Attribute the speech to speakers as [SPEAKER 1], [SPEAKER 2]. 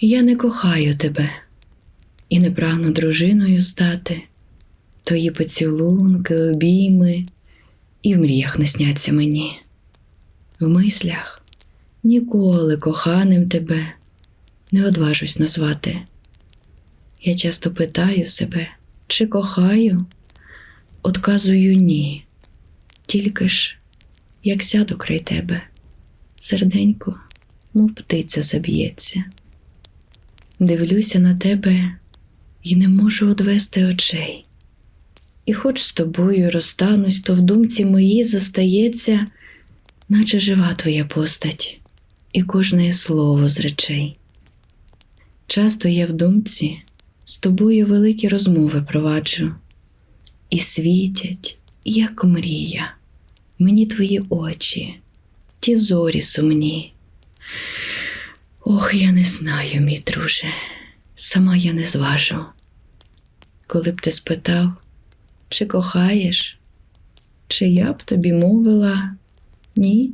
[SPEAKER 1] Я не кохаю тебе і не прагну дружиною стати. Твої поцілунки, обійми і в мріях не сняться мені. В мислях ніколи коханим тебе не одважусь назвати. Я часто питаю себе, чи кохаю, Отказую ні. Тільки ж, як сяду край тебе, серденько, мов птиця заб'ється. Дивлюся на тебе і не можу одвести очей. І хоч з тобою розстанусь, то в думці моїй зостається, наче жива твоя постать, і кожне слово з речей. Часто я в думці з тобою великі розмови проваджу, і світять, як мрія, мені твої очі, ті зорі сумні. Ох, я не знаю, мій друже, сама я не зважу. Коли б ти спитав, чи кохаєш, чи я б тобі мовила ні,